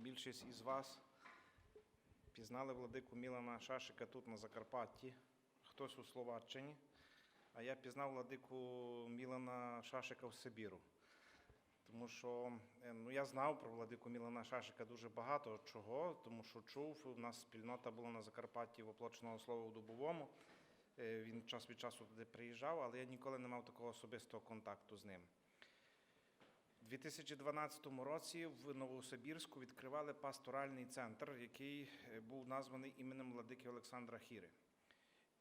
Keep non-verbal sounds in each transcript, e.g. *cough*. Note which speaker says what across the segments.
Speaker 1: більшість із вас пізнали владику Мілана Шашика тут на Закарпатті, хтось у Словаччині, а я пізнав владику Мілана Шашика в Сибіру. Тому що е, ну, я знав про владику Мілана Шашика дуже багато чого, тому що чув, у нас спільнота була на Закарпатті в оплоченого слова у Дубовому. Е, Він час від часу туди приїжджав, але я ніколи не мав такого особистого контакту з ним. У 2012 році в Новосибірську відкривали пасторальний центр, який е, був названий іменем владики Олександра Хіри.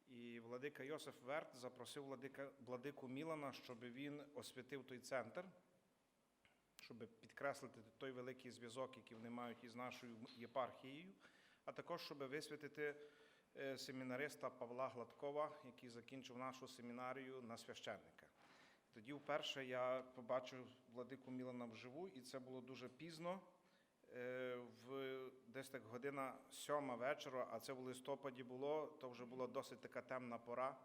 Speaker 1: І владика Йосиф Верт запросив владика, владику Мілана, щоб він освятив той центр, щоб підкреслити той великий зв'язок, який вони мають із нашою єпархією, а також щоб висвятити е, семінариста Павла Гладкова, який закінчив нашу семінарію на священника. Тоді вперше я побачив владику Мілана вживу, і це було дуже пізно, е, в десь так година сьома вечора, а це в листопаді було, то вже була досить така темна пора.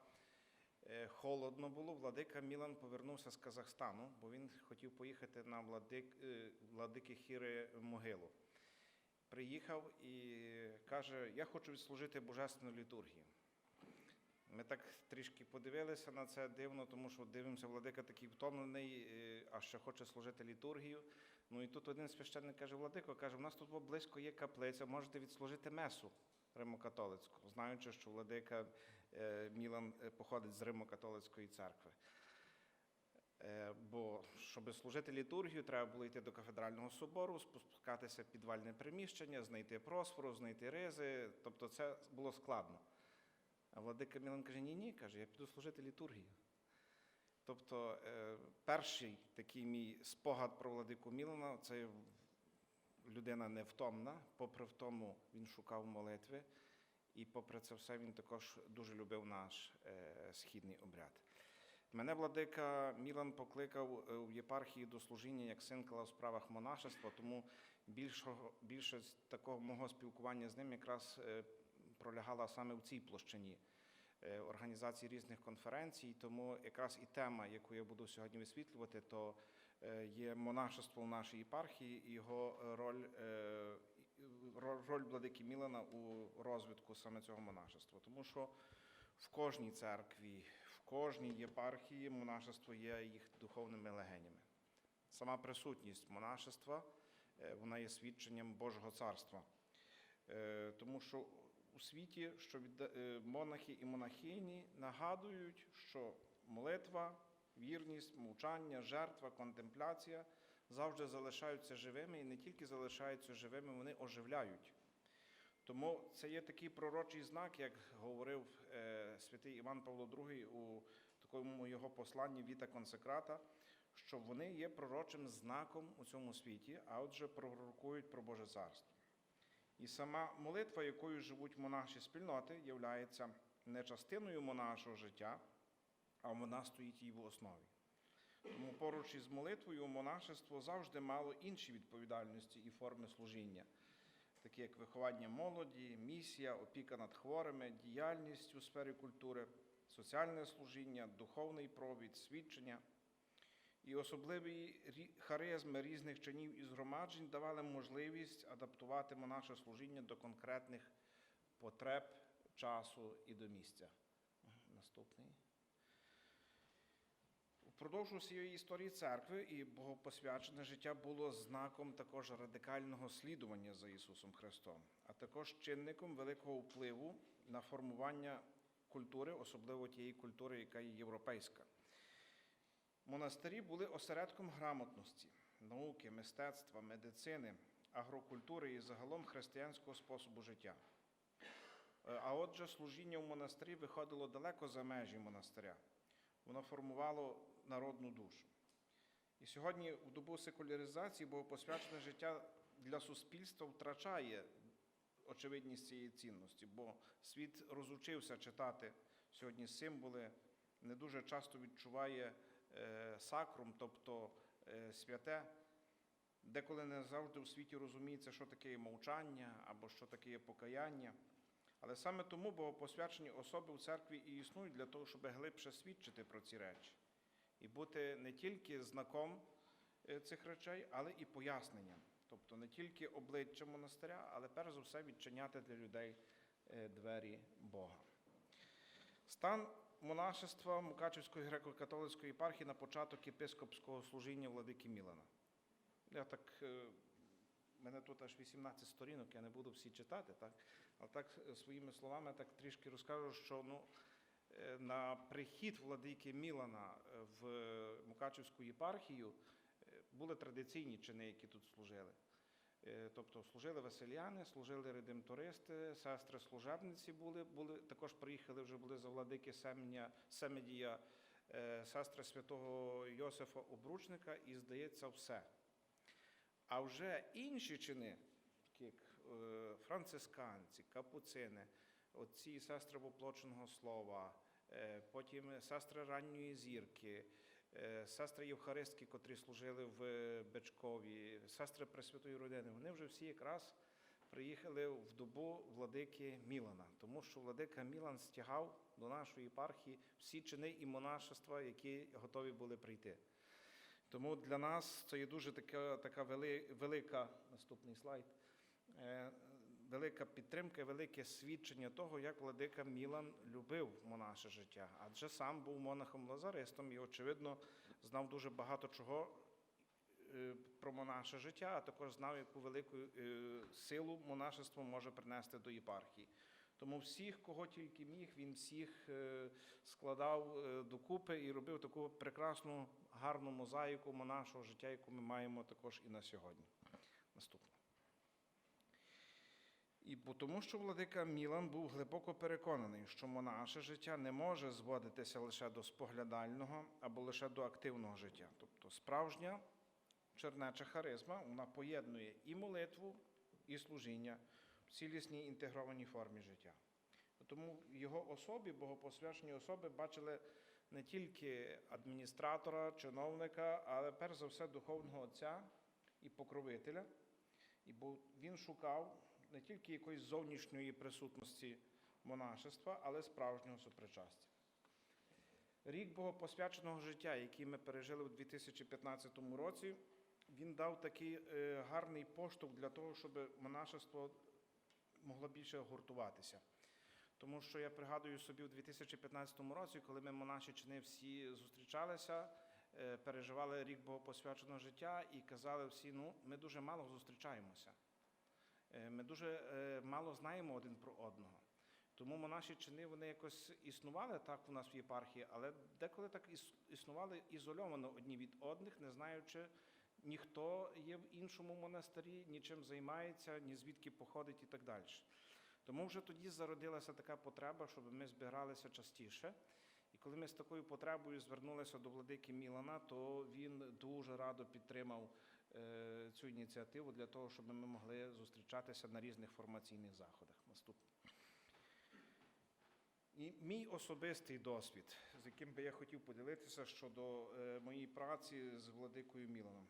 Speaker 1: Е, Холодно було. Владика Мілан повернувся з Казахстану, бо він хотів поїхати на владик, е, владики Хіри могилу. Приїхав і каже: Я хочу відслужити божественну літургію. Ми так трішки подивилися на це дивно, тому що дивимося, владика такий втомлений, е, а ще хоче служити літургію. Ну і тут один священник каже: Владико, каже, у нас тут близько є каплиця, можете відслужити месу римокатолицьку, знаючи, що владика е, Мілан е, походить з Римо-католицької церкви. Бо щоб служити літургію, треба було йти до кафедрального собору, спускатися в підвальне приміщення, знайти просфору, знайти ризи. Тобто це було складно. А владика Мілан каже: ні, ні, каже, я піду служити літургію. Тобто, е, перший такий мій спогад про владику Мілана це людина невтомна, попри втому він шукав молитви, і попри це все він також дуже любив наш е, східний обряд. Мене владика Мілан покликав е, в єпархії до служіння як синкала у справах монашества, тому більшого, більше такого мого спілкування з ним якраз е, пролягала саме в цій площині е, організації різних конференцій. Тому якраз і тема, яку я буду сьогодні висвітлювати, то е, є монашество в нашій єпархії і його роль, е, роль владики Мілана у розвитку саме цього монашества. Тому що в кожній церкві, в кожній єпархії монашество є їх духовними легенями. Сама присутність монашества вона є свідченням Божого царства. Тому що у світі, що е, монахи і монахині нагадують, що молитва, вірність, мовчання, жертва, контемпляція завжди залишаються живими і не тільки залишаються живими, вони оживляють. Тому це є такий пророчий знак, як говорив е, святий Іван Павло II у такому його посланні Віта Консекрата, що вони є пророчим знаком у цьому світі, а отже пророкують про Боже царство. І сама молитва, якою живуть монаші спільноти, є не частиною монашого життя, а вона стоїть її в основі. Тому поруч із молитвою монашество завжди мало інші відповідальності і форми служіння, такі як виховання молоді, місія, опіка над хворими, діяльність у сфері культури, соціальне служіння, духовний провід, свідчення. І особливі харизми різних чинів і згромаджень давали можливість адаптувати наше служіння до конкретних потреб, часу і до місця. Наступний. Впродовж усієї історії церкви і богопосвячене життя було знаком також радикального слідування за Ісусом Христом, а також чинником великого впливу на формування культури, особливо тієї культури, яка є європейська. Монастирі були осередком грамотності, науки, мистецтва, медицини, агрокультури і загалом християнського способу життя. Е, А отже, служіння в монастирі виходило далеко за межі монастиря. Воно формувало народну душу. І сьогодні, в добу секуляризації, богопосвячене життя для суспільства втрачає очевидність цієї цінності, бо світ розучився читати сьогодні символи, не дуже часто відчуває сакрум, тобто е, святе. Деколи не завжди у світі розуміється, що таке є мовчання або що таке є покаяння. Але саме тому богопосвячені особи в церкві і існують для того, щоб глибше свідчити про ці речі і бути не тільки знаком е, цих речей, але і поясненням. Тобто не тільки обличчя монастиря, але перш за все відчиняти для людей е, двері Бога. Стан монашества Мукачівської греко-католицької єпархії на початок єпископського служіння владики Мілана. Я так, е, мене тут аж 18 сторінок, я не буду всі читати, так? але так е, своїми словами так трішки розкажу, що ну, е, на прихід владики Мілана в Мукачівську єпархію були традиційні чини, які тут служили. Е, Тобто служили веселяни, служили редемтористи, сестри служебниці були, були також приїхали вже були за владики Семеня, Семедія, е, сестри святого Йосифа Обручника, і здається, все. А вже інші чини, як е, францисканці, капуцини, отці сестри воплоченого слова, потім сестри ранньої зірки, сестри Євхаристки, котрі служили в Бечкові, сестри Пресвятої Родини, вони вже всі якраз приїхали в добу владики Мілана, тому що владика Мілан стягав до нашої єпархії всі чини і монашества, які готові були прийти. Тому для нас це є дуже така, така вели, велика наступний слайд. Велика підтримка, велике свідчення того, як владика Мілан любив монаше життя. Адже сам був монахом лазаристом і, очевидно, знав дуже багато чого е, про монаше життя, а також знав, яку велику е, силу монашество може принести до єпархії. Тому всіх, кого тільки міг, він всіх е, складав докупи і робив таку прекрасну, гарну мозаїку монашого життя, яку ми маємо також і на сьогодні. Наступне. І тому, що владика Мілан був глибоко переконаний, що монаше життя не може зводитися лише до споглядального або лише до активного життя. Тобто справжня чернеча харизма вона поєднує і молитву, і служіння в цілісній інтегрованій формі життя. Тому його особі, богопосвячені особи, бачили не тільки адміністратора, чиновника, але перш за все духовного отця і покровителя. І бо він шукав не тільки якоїсь зовнішньої присутності монашества, але справжнього супричастя. Рік богопосвяченого життя, який ми пережили у 2015 році, він дав такий е, гарний поштовх для того, щоб монашество могло більше гуртуватися. Тому що я пригадую собі у 2015 році, коли ми монаші чини всі зустрічалися, е, переживали рік богопосвяченого життя і казали всі, ну, ми дуже мало зустрічаємося. Е, Ми дуже е, мало знаємо один про одного. Тому монаші чини вони якось існували так у нас в єпархії, але деколи так іс- існували ізольовано одні від одних, не знаючи, ніхто є в іншому монастирі, нічим займається, ні звідки походить і так далі. Тому вже тоді зародилася така потреба, щоб ми збиралися частіше. І коли ми з такою потребою звернулися до владики Мілана, то він дуже радо підтримав цю ініціативу для того, щоб ми могли зустрічатися на різних формаційних заходах. Наступне. І мій особистий досвід, з яким би я хотів поділитися щодо е, моєї праці з владикою Міланом.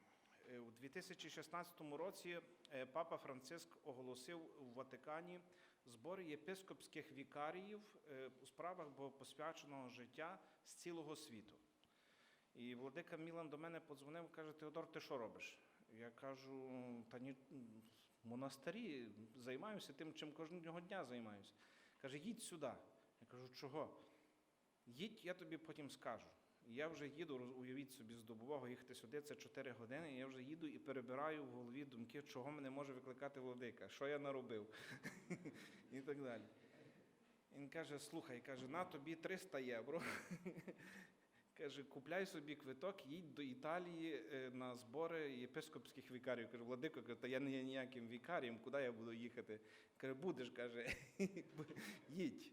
Speaker 1: Е, У 2016 році е, папа Франциск оголосив у Ватикані збори єпископських вікаріїв е, у справах богопосвяченого життя з цілого світу. І владика Мілан до мене подзвонив, каже: Теодор, ти що робиш? Я кажу, та ні, монастирі займаюся тим, чим кожного дня займаюся. Каже, їдь сюди. Я кажу, чого? Їдь, я тобі потім скажу. Я вже їду, уявіть собі, з добового їхати сюди, це 4 години, я вже їду і перебираю в голові думки, чого мене може викликати владика, що я наробив, *laughs* і так далі. Він каже: слухай, каже, на тобі 300 євро. Каже, купляй собі квиток, їдь до Італії е, на збори єпископських вікарів. Каже, владико, та я не є ніяким вікарієм, куди я буду їхати? Каже, будеш, каже, *laughs* їдь.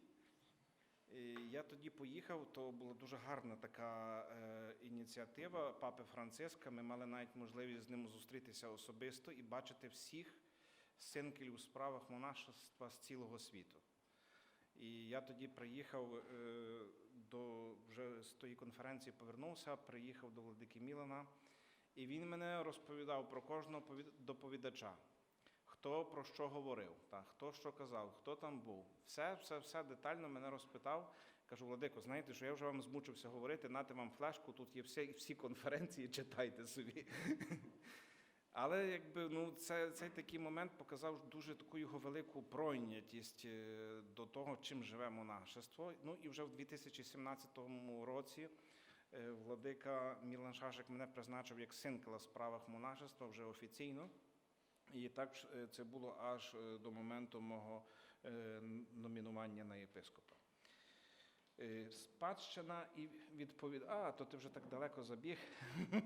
Speaker 1: Я тоді поїхав, то була дуже гарна така е, ініціатива папи Франциска. Ми мали навіть можливість з ним зустрітися особисто і бачити всіх синкелів у справах монашества з цілого світу. І я тоді приїхав е, до вже з тої конференції, повернувся, приїхав до владики Мілана, і він мене розповідав про кожного повід- доповідача, хто про що говорив, та, хто що казав, хто там був. Все, все, все детально мене розпитав. Кажу, Владико, знаєте, що я вже вам змучився говорити, нати вам флешку, тут є всі, всі конференції, читайте собі. Але якби ну це цей такий момент показав дуже таку його велику пройнятість е, до того, чим живе монашество. Ну і вже в 2017 році е, владика Мілан Шашик мене призначив як синкла в справах монашества вже офіційно. І так е, це було аж до моменту мого номінування на єпископа. Спадщина і відповідь. А, то ти вже так далеко забіг. *laughs*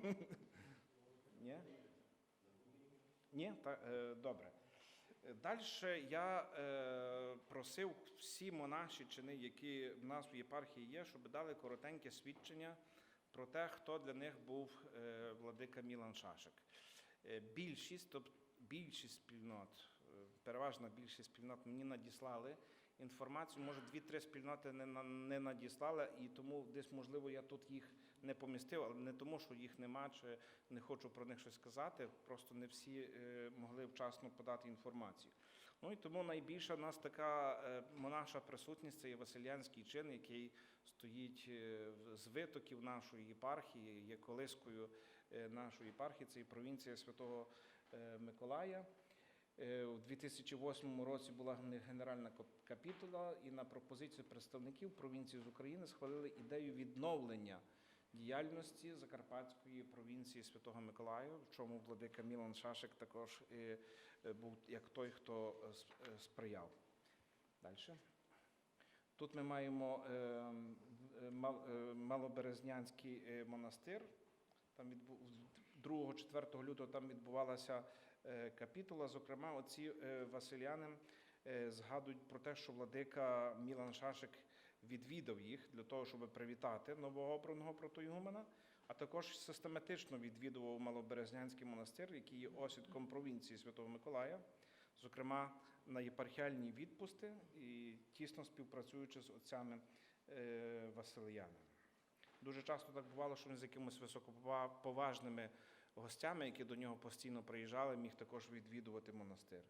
Speaker 1: Ні? Ні? Та, е, добре. Далі я е, просив всі монаші чини, які в нас в єпархії є, щоб дали коротеньке свідчення про те, хто для них був е, владика Мілан Шашик. Е, більшість, тобто більшість спільнот, е, переважна більшість спільнот мені надіслали інформацію. Може, дві-три спільноти не, не надіслали, і тому десь, можливо, я тут їх не помістив, але не тому, що їх нема, чи не хочу про них щось сказати. Просто не всі е, могли вчасно подати інформацію. Ну і тому найбільша в нас така е, монаша присутність це є Василянський чин, який стоїть е, з витоків нашої єпархії, є колискою нашої єпархії, це і провінція Святого Миколая. У 2008 році була генеральна кап- капітула, і на пропозицію представників провінції з України схвалили ідею відновлення діяльності Закарпатської провінції Святого Миколая, в чому владика Мілан Шашик також е, е, був як той, хто е, сприяв. Далі. Тут ми маємо Малоберезнянський монастир. Там відбу... 2-4 лютого там відбувалася капітула. Зокрема, оці василяни згадують про те, що владика Мілан Шашик відвідав їх для того, щоб привітати новообраного протоігумена, а також систематично відвідував Малоберезнянський монастир, який є осідком провінції Святого Миколая, зокрема на єпархіальні відпусти і тісно співпрацюючи з отцями е, Василіянами. Дуже часто так бувало, що він з якимись високоповажними гостями, які до нього постійно приїжджали, міг також відвідувати монастир.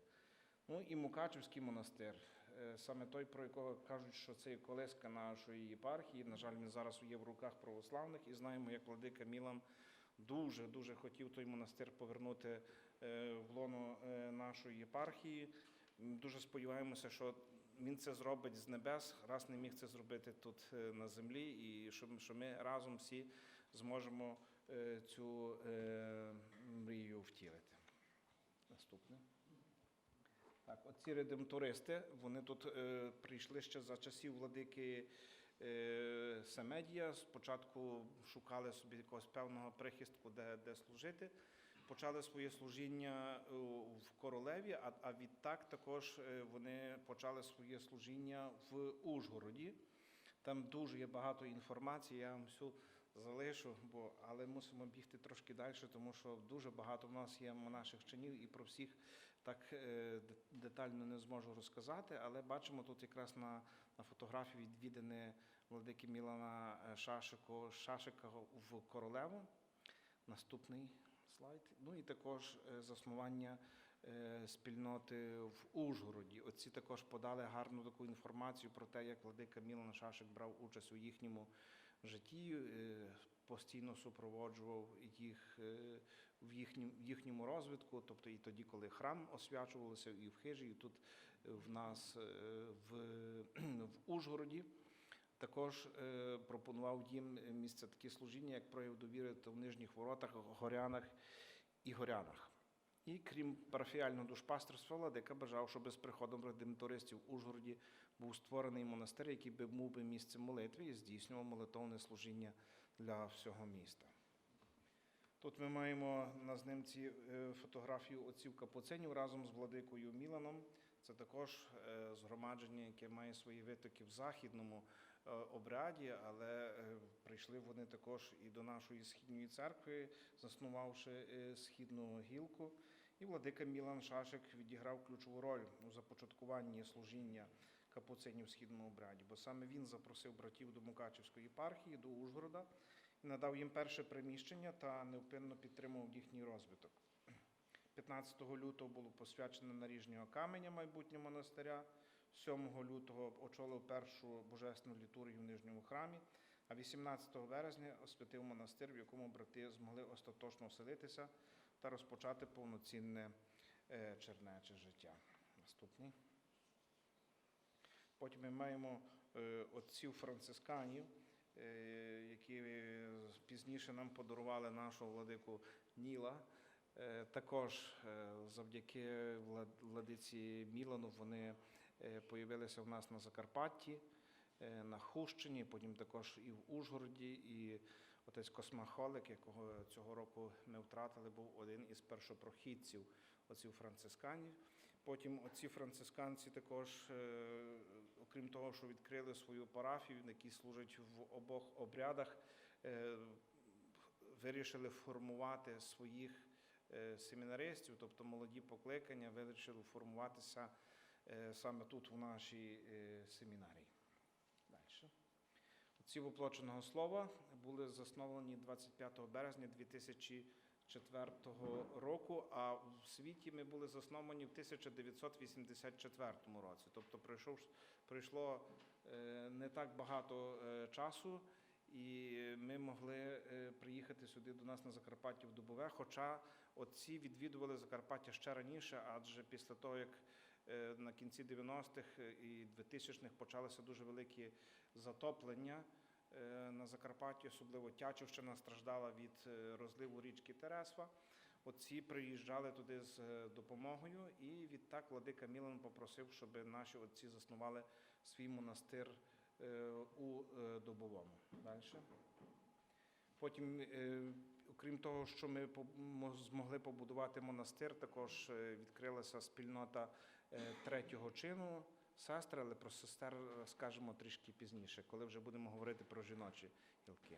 Speaker 1: Ну і Мукачевський монастир, саме той, про якого кажуть, що це є колиска нашої єпархії. На жаль, він зараз є в руках православних, і знаємо, як владика Мілан дуже дуже хотів той монастир повернути е, в лоно е, нашої єпархії. Дуже сподіваємося, що він це зробить з небес, раз не міг це зробити тут е, на землі, і що, ми разом всі зможемо е, цю е, мрію втілити. Наступне. Так, оці редемтористи, вони тут е, прийшли ще за часів владики е, Семедія. Спочатку шукали собі якогось певного прихистку, де, де служити. Почали своє служіння е, в королеві, а, а відтак також е, вони почали своє служіння в Ужгороді. Там дуже є багато інформації, я вам всю залишу, бо, але мусимо бігти трошки далі, тому що дуже багато в нас є наших чинів і про всіх так е, детально не зможу розказати. Але бачимо тут якраз на, на фотографії відвідини владики Мілана е, Шашико, Шашика в Королеву. Наступний слайд. Ну і також е, заснування спільноти в Ужгороді. Оці також подали гарну таку інформацію про те, як владика Мілан Шашик брав участь у їхньому житті, е, постійно супроводжував їх е, в їхньому, розвитку, тобто і тоді, коли храм освячувався, і в хижі, і тут е, в нас в, *clears throat* в Ужгороді. Також пропонував їм місце такі служіння, як прояв довіри то в нижніх воротах, горянах і горянах. І крім парафіального душпастерства, владика бажав, щоб з приходом редемтористів в Ужгороді був створений монастир, який би був би місцем молитви і здійснював молитовне служіння для всього міста. Тут ми маємо на знимці е, фотографію отців капуцинів разом з владикою Міланом. Це також е, згромадження, яке має свої витоки в західному е, обряді, але прийшли вони також і до нашої східної церкви, заснувавши східну гілку. І владика Мілан Шашик відіграв ключову роль у започаткуванні служіння капуцинів східному обряді, бо саме він запросив братів до Мукачівської єпархії, до Ужгорода, і надав їм перше приміщення та невпинно підтримував їхній розвиток. 15 лютого було посвячено наріжнього каменя майбутнього монастиря. 7 лютого очолив першу божественну літургію в нижньому храмі, а 18 березня освятив монастир, в якому брати змогли остаточно оселитися та розпочати повноцінне е, чернече життя. Наступний. Потім ми маємо е, отців францисканів, е, які пізніше нам подарували нашого владику Ніла. Також завдяки владиці Мілану вони появилися в нас на Закарпатті, на Хущині, потім також і в Ужгороді. І отець Космахолик, якого цього року ми втратили, був один із першопрохідців отців францисканів. Потім оці францисканці також, е, окрім того, що відкрили свою парафію, які служать в обох обрядах, е, вирішили формувати своїх е, семінаристів, тобто молоді покликання, вирішили формуватися саме тут, у нашій семінарії. Далі. Ці воплоченого слова були засновані 25 березня 2004 року, а в світі ми були засновані в 1984 році. Тобто пройшов, пройшло е, не так багато е, часу, і ми могли е, приїхати сюди до нас на Закарпаття в Дубове. Хоча отці відвідували Закарпаття ще раніше, адже після того, як на кінці 90-х і 2000-х почалися дуже великі затоплення на Закарпатті, особливо Тячівщина страждала від е, розливу річки Тересва. Отці приїжджали туди з е, допомогою, і відтак владика Мілан попросив, щоб наші отці заснували свій монастир е, у е, Дубовому. Далі. Потім, е, окрім того, що ми змогли побудувати монастир, також е, відкрилася спільнота е, третього чину сестри, але про сестер скажемо трішки пізніше, коли вже будемо говорити про жіночі гілки.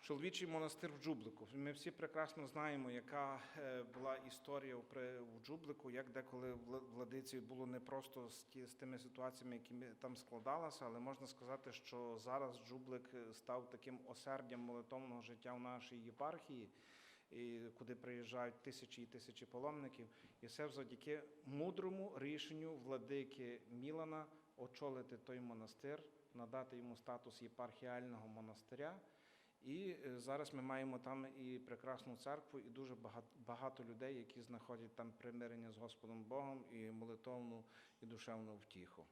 Speaker 1: Чоловічий монастир в Джублику. Ми всі прекрасно знаємо, яка е, була історія в Джублику, як деколи вла- владиці було непросто з, ті, з тими ситуаціями, які там складалися, але можна сказати, що зараз Джублик е, став таким осердям молитовного життя в нашій єпархії, куди приїжджають тисячі і тисячі паломників. І все завдяки мудрому рішенню владики Мілана очолити той монастир, надати йому статус єпархіального монастиря. І е, зараз ми маємо там і прекрасну церкву, і дуже багато, людей, які знаходять там примирення з Господом Богом і молитовну і душевну втіху.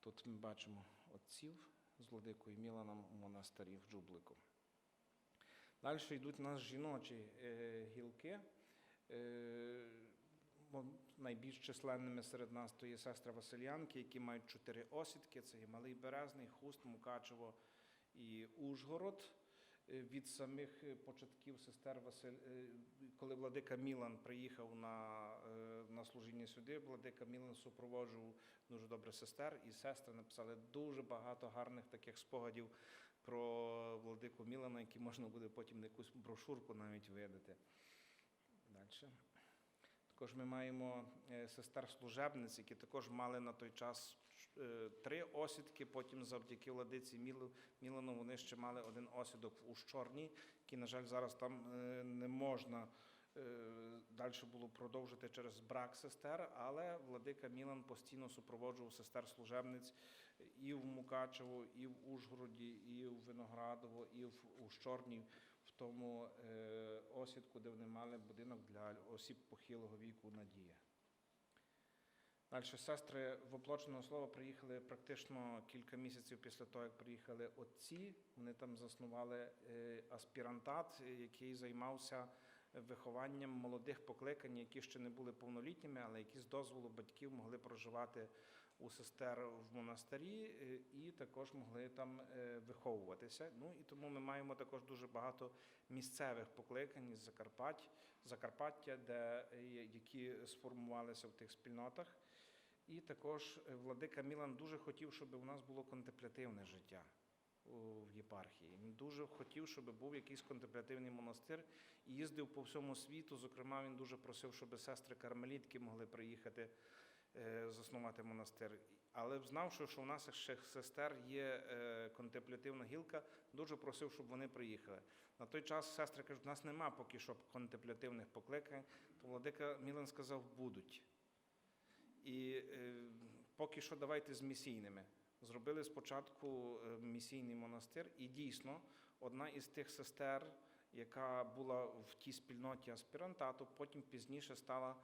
Speaker 1: Тут ми бачимо отців з владикою Міланом у монастирі в Джублику. Далі йдуть у нас жіночі е, гілки. Найбільш численними серед нас то є сестри Василянки, які мають чотири осідки: це є Малий Березний, Хуст, Мукачево і Ужгород. Е, Від самих е, початків сестер Василь, е, коли владика Мілан приїхав на, на служіння сюди, владика Мілан супроводжував дуже добре сестер, і сестри написали дуже багато гарних таких спогадів про владику Мілана, які можна буде потім на якусь брошурку навіть видати. Далі. Також ми маємо е, сестер служебниць, які також мали на той час е, три осідки. Потім, завдяки владиці Мілану, вони ще мали один осідок у Щорні, який, на жаль, зараз там е, не можна далі було продовжити через брак сестер, але владика Мілан постійно супроводжував сестер служебниць і в Мукачево, і в Ужгороді, і в Виноградово, і в у Щорні, в тому е, осідку, де вони мали будинок для осіб похилого віку Надія. Далі сестри воплоченого слова приїхали практично кілька місяців після того, як приїхали отці. Вони там заснували е, аспірантат, який займався вихованням молодих покликань, які ще не були повнолітніми, але які з дозволу батьків могли проживати у сестер в монастирі е, і також могли там е, виховуватися. Ну і тому ми маємо також дуже багато місцевих покликань із Закарпать, Закарпаття, де, е, які сформувалися в тих спільнотах. І також владика Мілан дуже хотів, щоб у нас було контемплятивне життя в єпархії. Він дуже хотів, щоб був якийсь контемплятивний монастир і їздив по всьому світу. Зокрема, він дуже просив, щоб сестри кармелітки могли приїхати заснувати монастир. Але знавши, що у нас ще сестер є е, контемплятивна гілка, дуже просив, щоб вони приїхали. На той час сестри кажуть, у нас нема поки що контемплятивних покликань, то владика Мілан сказав, будуть. І е, поки що давайте з місійними. Зробили спочатку е, місійний монастир, і дійсно одна із тих сестер, яка була в тій спільноті аспірантату, потім пізніше стала е,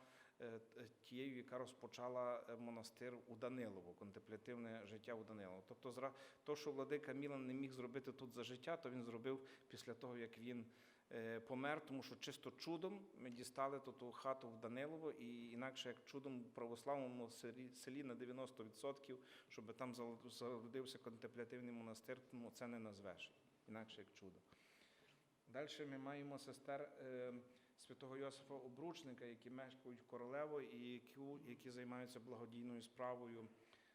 Speaker 1: тією, яка розпочала е, монастир у Данилово, контемплятивне життя у Данилово. Тобто, то, що владика Мілан не міг зробити тут за життя, то він зробив після того, як він е, помер, тому що чисто чудом ми дістали ту, ту хату в Данилово, і інакше як чудом в православному селі, на 90%, щоб там зародився контемплятивний монастир, ну це не назвеш, інакше як чудо. Далі ми маємо сестер е, святого Йосифа Обручника, які мешкають в Королево і які, займаються благодійною справою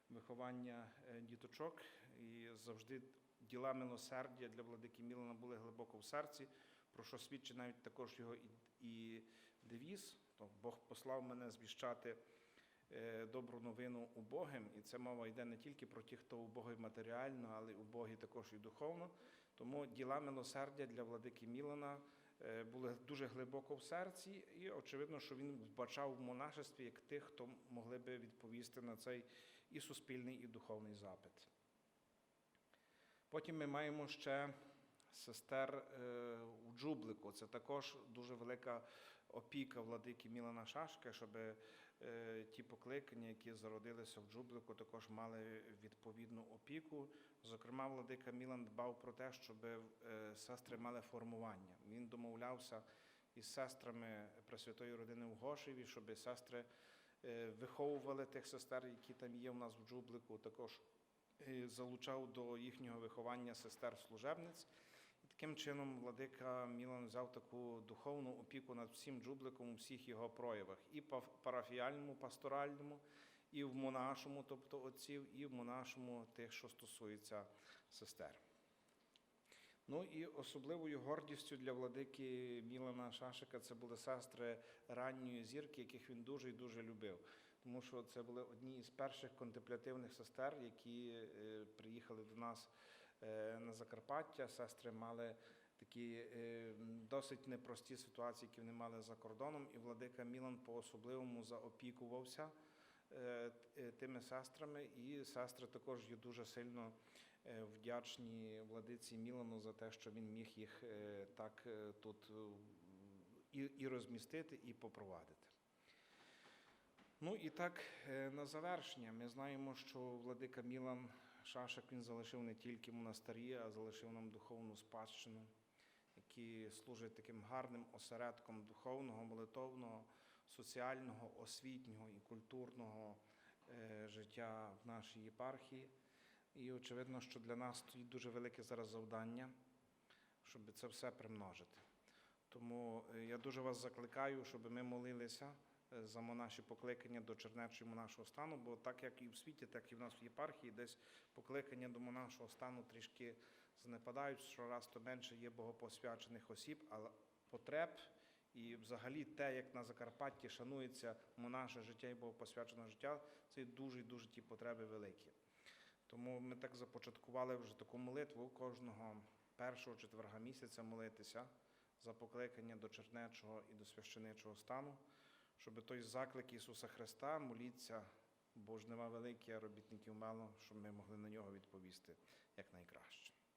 Speaker 1: виховання е, діточок. І завжди діла милосердя для владики Мілана були глибоко в серці, про що свідчить навіть також його і, девіз. То Бог послав мене звіщати е, добру новину убогим. І це мова йде не тільки про тих, хто убогий матеріально, але й убогий також і духовно. Тому діла милосердя для владики Мілана були дуже глибоко в серці, і очевидно, що він вбачав в монашестві як тих, хто могли би відповісти на цей і суспільний, і духовний запит. Потім ми маємо ще сестер е, у Джублику. Це також дуже велика опіка владики Мілана Шашки, щоб е, ті покликання, які зародилися в Джублику, також мали відповідну опіку. Зокрема, владика Мілан дбав про те, щоб е, сестри мали формування. Він домовлявся із сестрами Пресвятої родини в Гошеві, щоб сестри е, виховували тих сестер, які там є у нас в Джублику. Також е, залучав до їхнього виховання сестер-служебниць. І таким чином владика Мілан взяв таку духовну опіку над всім джубликом у всіх його проявах, і па- парафіальному, пасторальному, і в монашому, тобто отців, і в монашому тих, що стосується сестер. Ну і особливою гордістю для владики Мілана Шашика це були сестри ранньої зірки, яких він дуже і дуже любив. Тому що це були одні із перших контемплятивних сестер, які е, приїхали до нас на Закарпаття. Сестри мали такі е, досить непрості ситуації, які вони мали за кордоном, і владика Мілан по-особливому заопікувався е, е, тими сестрами, і сестри також є дуже сильно е, вдячні владиці Мілану за те, що він міг їх е, так е, тут е, і, і розмістити, і попровадити. Ну і так, е, на завершення, ми знаємо, що владика Мілан Шашик він залишив не тільки монастирі, а залишив нам духовну спадщину, які служать таким гарним осередком духовного, молитовного, соціального, освітнього і культурного е, життя в нашій єпархії. І очевидно, що для нас стоїть дуже велике зараз завдання, щоб це все примножити. Тому е, я дуже вас закликаю, щоб ми молилися за монаші покликання до чернечого монашого стану, бо так як і в світі, так і в нас в єпархії, десь покликання до монашого стану трішки занепадають, щораз то менше є богопосвячених осіб, але потреб і взагалі те, як на Закарпатті шанується монаше життя і богопосвячене життя, це дуже дуже ті потреби великі. Тому ми так започаткували вже таку молитву кожного першого четверга місяця молитися за покликання до чернечого і до священичого стану, щоб той заклик Ісуса Христа моліться, бо ж нема великі, а робітників мало, щоб ми могли на нього відповісти якнайкраще.